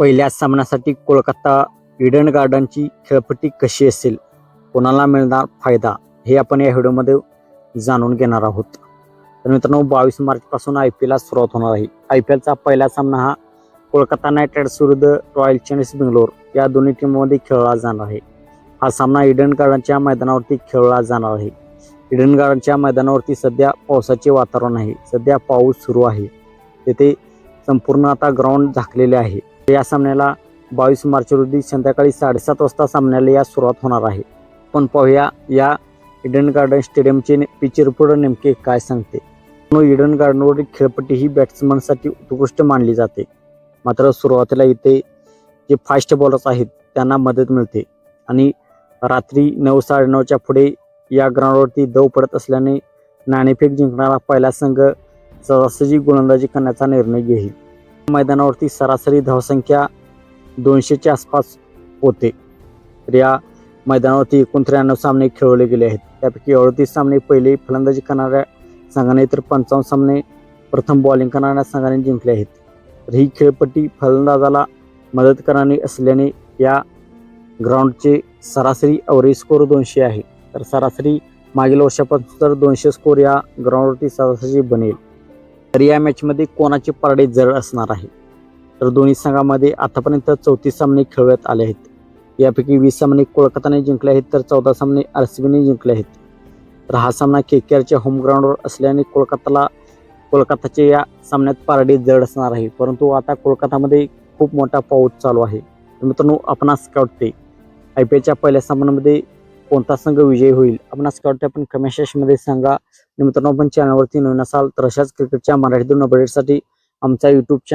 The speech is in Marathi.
पहिल्या सामन्यासाठी कोलकाता इडन गार्डनची खेळपट्टी कशी असेल? कोणाला मिळणार फायदा? हे आपण या व्हिडिओमध्ये जाणून घेणार आहोत. तर मित्रांनो बावीस मार्चपासून आय पी एलला सुरुवात होणार आहे. आय पी एलचा पहिला सामना हा कोलकाता नाईट रायडर्स विरुद्ध रॉयल चॅलेंजर्स बेंगलोर या दोन्ही टीममध्ये खेळला जाणार आहे. हा सामना इडन गार्डनच्या मैदानावरती खेळला जाणार आहे. इडन गार्डनच्या मैदानावरती सध्या पावसाचे वातावरण आहे. सध्या पाऊस सुरू आहे. तेथे संपूर्ण आता ग्राउंड झाकलेले आहे. या सामन्याला बावीस मार्च रोजी संध्याकाळी साडेसात वाजता सामन्याला या सुरुवात होणार आहे. पण पाहूया या इडन गार्डन स्टेडियमचे पिच रिपोर्ट नेमके काय सांगते. इडन गार्डनवरील खेळपट्टी ही बॅट्समनसाठी उत्कृष्ट मानली जाते. मात्र सुरुवातीला इथे जे फास्ट बॉलर्स आहेत त्यांना मदत मिळते. आणि रात्री नऊ साडेनऊच्या पुढे या ग्राउंडवरती दव पडत असल्याने नाणेफेक जिंकणारा पहिला संघ सहजासहजी गोलंदाजी करण्याचा निर्णय घेईल. मैदानावरती सरासरी धावसंख्या दोनशेच्या आसपास होते. तर या मैदानावरती एकूण त्र्याण्णव सामने खेळवले गेले आहेत. त्यापैकी अडतीस सामने पहिले फलंदाजी करणाऱ्या संघाने तर पंचावन्न सामने प्रथम बॉलिंग करणाऱ्या संघाने जिंकले आहेत. तर ही खेळपट्टी फलंदाजाला मदत करणारी असल्याने या ग्राउंडचे सरासरी अवरेज स्कोर दोनशे आहे. तर सरासरी मागील वर्षापासून तर दोनशे स्कोर या ग्राउंडवरती सरासरी बनेल. तर या मॅचमध्ये कोणाचे पारडे जड असणार आहे? तर दोन्ही संघामध्ये आतापर्यंत चौतीस सामने खेळवण्यात आले आहेत. यापैकी वीस सामने कोलकाताने जिंकले आहेत तर चौदा सामने आर सी बीने जिंकले आहेत. तर हा सामना के के आरच्या होमग्राऊंडवर असल्याने कोलकाताला कोलकाताचे या सामन्यात पारडे जड असणार आहे. परंतु आता कोलकातामध्ये खूप मोठा पाऊस चालू आहे. मित्रांनो आपणास काय वाटते आय पी एलच्या पहिल्या सामन्यामध्ये कोणता संघ विजयी होईल? आपणास काय वाटते आपण कमेंट सेक्शनमध्ये सांगा. मित्रांनो आपण चॅनलवरती नवीन असाल तर अशाच क्रिकेटच्या मराठीतून अपडेटसाठी आमचा यूट्यूब चॅनल